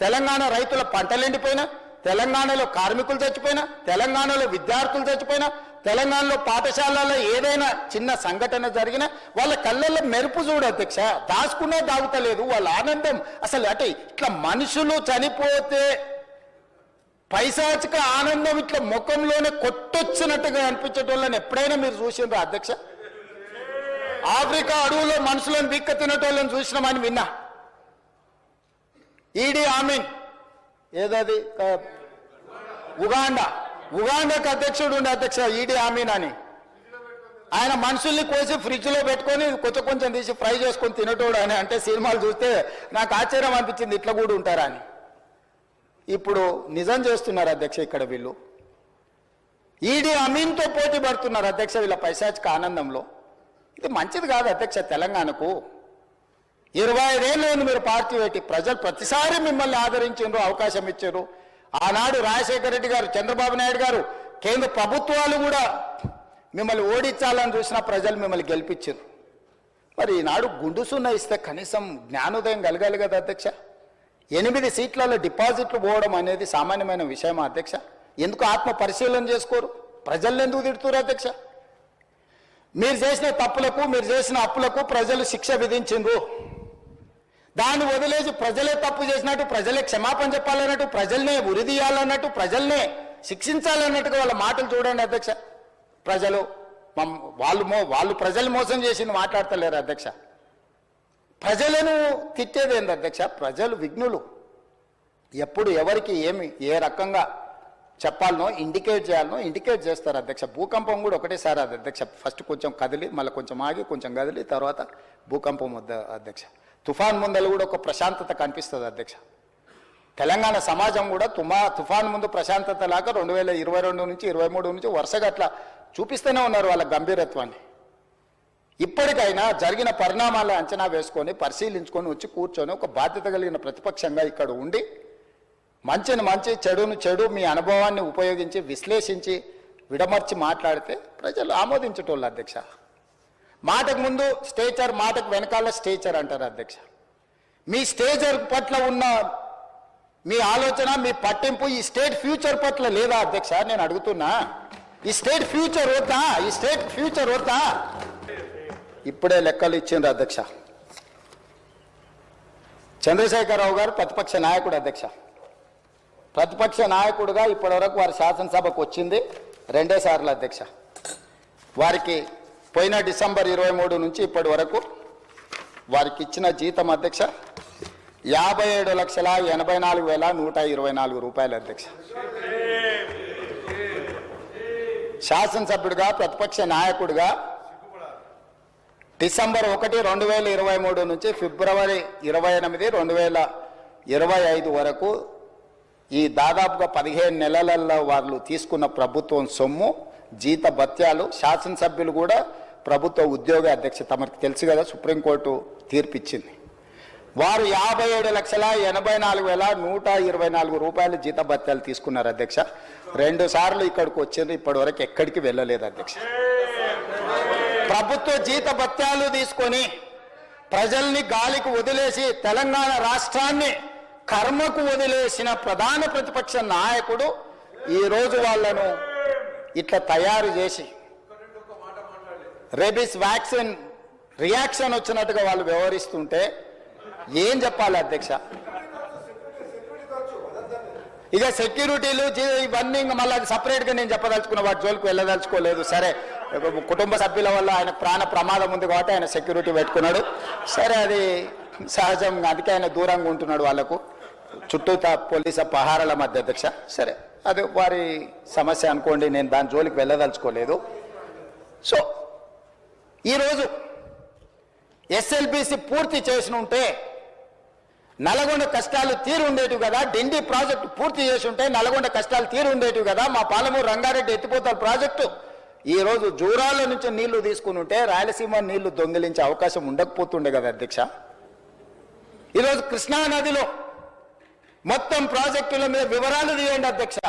తెలంగాణ రైతుల పంటలు ఎండిపోయినా తెలంగాణలో కార్మికులు చచ్చిపోయినా తెలంగాణలో విద్యార్థులు చచ్చిపోయినా తెలంగాణలో పాఠశాలలో ఏదైనా చిన్న సంఘటన జరిగినా వాళ్ళ కళ్ళల్లో మెరుపు చూడు అధ్యక్ష. దాచుకునే దాగుతలేదు వాళ్ళ ఆనందం. అసలు అంటే ఇట్లా మనుషులు చనిపోతే పైశాచిక ఆనందం ఇట్లా ముఖంలోనే కొట్టొచ్చినట్టుగా అనిపించేటోళ్ళని ఎప్పుడైనా మీరు చూసిండ్రా అధ్యక్ష? ఆఫ్రికా అడవులో మనుషులను బిక్క తినటోళ్ళని చూసినామని విన్నా. ఈడీ ఆమీన్. ఏదది? ఉగాండా. ఉగాండాకి అధ్యక్షుడు ఉండే అధ్యక్ష ఈడీ ఆమీన్ అని. ఆయన మనుషుల్ని కోసి ఫ్రిడ్జ్లో పెట్టుకొని కొంచెం కొంచెం తీసి ఫ్రై చేసుకొని తినేటోడు అని అంటే సినిమాలు చూస్తే నాకు ఆశ్చర్యం అనిపించింది ఇట్లా కూడా ఉంటారా అని ఇప్పుడు నిజం చేస్తున్నారు అధ్యక్ష ఇక్కడ వీళ్ళు. ఈడీ అమీన్తో పోటీ పడుతున్నారు అధ్యక్ష వీళ్ళ పైశాచిక ఆనందంలో. ఇది మంచిది కాదు అధ్యక్ష తెలంగాణకు. ఇరవై ఐదేళ్ళు మీరు పార్టీ పెట్టి ప్రజలు ప్రతిసారి మిమ్మల్ని ఆదరించారు అవకాశం ఇచ్చారు. ఆనాడు రాజశేఖర రెడ్డి గారు చంద్రబాబు నాయుడు గారు కేంద్ర ప్రభుత్వాలు కూడా మిమ్మల్ని ఓడించాలని చూసిన ప్రజలు మిమ్మల్ని గెలిపించారు. మరి ఈనాడు గుండుసున్న ఇస్తే కనీసం జ్ఞానోదయం కలగాలి కదా అధ్యక్ష. ఎనిమిది సీట్లలో డిపాజిట్లు పోవడం అనేది సామాన్యమైన విషయమా అధ్యక్ష. ఎందుకు ఆత్మ పరిశీలన చేసుకోరు? ప్రజల్ని ఎందుకు తిడుతురు అధ్యక్ష? మీరు చేసిన తప్పులకు మీరు చేసిన అప్పులకు ప్రజలు శిక్ష విధించిండ్రు. దాన్ని వదిలేసి ప్రజలే తప్పు చేసినట్టు ప్రజలే క్షమాపణ చెప్పాలన్నట్టు ప్రజల్నే ఉరిదీయాలన్నట్టు ప్రజల్నే శిక్షించాలన్నట్టుగా వాళ్ళ మాటలు చూడండి అధ్యక్ష. ప్రజలు వాళ్ళు మో వాళ్ళు ప్రజలు మోసం చేసింది మాట్లాడతలేరు అధ్యక్ష. ప్రజలను తిట్టేది ఏంది అధ్యక్ష? ప్రజలు విఘ్నులు. ఎప్పుడు ఎవరికి ఏమి ఏ రకంగా చెప్పాలనో ఇండికేట్ చేయాలనో ఇండికేట్ చేస్తారు అధ్యక్ష. భూకంపం కూడా ఒకటేసారి అది అధ్యక్ష. ఫస్ట్ కొంచెం కదిలి మళ్ళీ కొంచెం ఆగి కొంచెం కదిలి తర్వాత భూకంపం వద్ద అధ్యక్ష. తుఫాన్ ముందలు కూడా ఒక ప్రశాంతత కనిపిస్తుంది అధ్యక్ష. తెలంగాణ సమాజం కూడా తుమా తుఫాన్ ముందు ప్రశాంతత లాగా రెండు వేల ఇరవై రెండు నుంచి ఇరవై మూడు నుంచి వరుసగా అట్లా చూపిస్తూనే ఉన్నారు వాళ్ళ గంభీరత్వాన్ని. ఇప్పటికైనా జరిగిన పరిణామాలను అంచనా వేసుకొని పరిశీలించుకొని వచ్చి కూర్చొని ఒక బాధ్యత కలిగిన ప్రతిపక్షంగా ఇక్కడ ఉండి మంచిని మంచి చెడును చెడు మీ అనుభవాన్ని ఉపయోగించి విశ్లేషించి విడమర్చి మాట్లాడితే ప్రజలు ఆమోదించేటోళ్ళు అధ్యక్ష. మాటకు ముందు స్టేచర్ మాటకు వెనకాల స్టేచర్ అంటారు అధ్యక్ష. మీ స్టేచర్ పట్ల ఉన్న మీ ఆలోచన మీ పట్టింపు ఈ స్టేట్ ఫ్యూచర్ పట్ల లేదా అధ్యక్ష? నేను అడుగుతున్నా. ఈ స్టేట్ ఫ్యూచర్ వద్దా? ఈ స్టేట్ ఫ్యూచర్ వద్దా? ఇప్పుడే లెక్కలు ఇచ్చిండ్రు అధ్యక్ష. చంద్రశేఖరరావు గారు ప్రతిపక్ష నాయకుడు అధ్యక్ష. ప్రతిపక్ష నాయకుడుగా ఇప్పటివరకు వారి శాసనసభకు వచ్చింది రెండే సార్లు అధ్యక్ష. వారికి పోయిన డిసెంబర్ ఇరవై మూడు నుంచి ఇప్పటి వరకు వారికి ఇచ్చిన జీతం అధ్యక్ష యాభై ఏడు లక్షల ఎనభై నాలుగు వేల నూట ఇరవై నాలుగు రూపాయలు అధ్యక్ష. శాసనసభ్యుడిగా ప్రతిపక్ష నాయకుడిగా డిసెంబర్ ఒకటి రెండు వేల ఇరవై మూడు నుంచి ఫిబ్రవరి ఇరవై ఎనిమిది రెండు వేల ఇరవై ఐదు వరకు ఈ దాదాపుగా పదిహేను నెలలలో వాళ్ళు తీసుకున్న ప్రభుత్వం సొమ్ము జీత భత్యాలు శాసనసభ్యులు కూడా ప్రభుత్వ ఉద్యోగ అధ్యక్ష తమకు తెలుసు కదా సుప్రీంకోర్టు తీర్పిచ్చింది. వారు యాభై ఏడు లక్షల ఎనభై నాలుగు వేల నూట ఇరవై నాలుగు రూపాయలు జీత భత్యాలు తీసుకున్నారు అధ్యక్ష. రెండు సార్లు ఇక్కడికి వచ్చింది ఇప్పటివరకు ఎక్కడికి వెళ్ళలేదు అధ్యక్ష. ప్రభుత్వ జీత భత్యాలు తీసుకొని ప్రజల్ని గాలికి వదిలేసి తెలంగాణ రాష్ట్రాన్ని కర్మకు వదిలేసిన ప్రధాన ప్రతిపక్ష నాయకుడు ఈ రోజు వాళ్ళను ఇట్లా తయారు చేసి రేబిస్ వ్యాక్సిన్ రియాక్షన్ వచ్చినట్టుగా వాళ్ళు వ్యవహరిస్తుంటే ఏం చెప్పాలి అధ్యక్ష? ఇక సెక్యూరిటీలు జీ- ఇవన్నీ ఇంకా మళ్ళీ అది సపరేట్గా నేను చెప్పదలుచుకున్న వాటి జోలికి వెళ్ళదలుచుకోలేదు. సరే కుటుంబ సభ్యుల వల్ల ఆయన ప్రాణ ప్రమాదం ఉంది కాబట్టి ఆయన సెక్యూరిటీ పెట్టుకున్నాడు. సరే అది సహజం అందుకే ఆయన దూరంగా ఉంటున్నాడు వాళ్ళకు. చుట్టూ పోలీసు పహారాల మధ్య అధ్యక్ష. సరే. అది వారి సమస్య అనుకోండి నేను దాని జోలికి వెళ్ళదలుచుకోలేదు. సో ఈరోజు ఎస్ఎల్బిసి పూర్తి చేసి ఉంటే నల్గొండ కష్టాలు తీరు ఉండేటివి కదా డిండి ప్రాజెక్టు పూర్తి చేసి ఉంటే నల్గొండ కష్టాలు తీరు ఉండేటివి కదా మా పాలమూరు రంగారెడ్డి ఎత్తిపోతల ప్రాజెక్టు. ఈ రోజు జూరాల నుంచి నీళ్ళు తీసుకుని ఉంటే రాయలసీమ నీళ్ళు దొంగిలించే అవకాశం ఉండకపోతుండే కదా అధ్యక్ష. ఈరోజు కృష్ణా నదిలో మొత్తం ప్రాజెక్టుల మీద వివరాలు తీయండి అధ్యక్ష.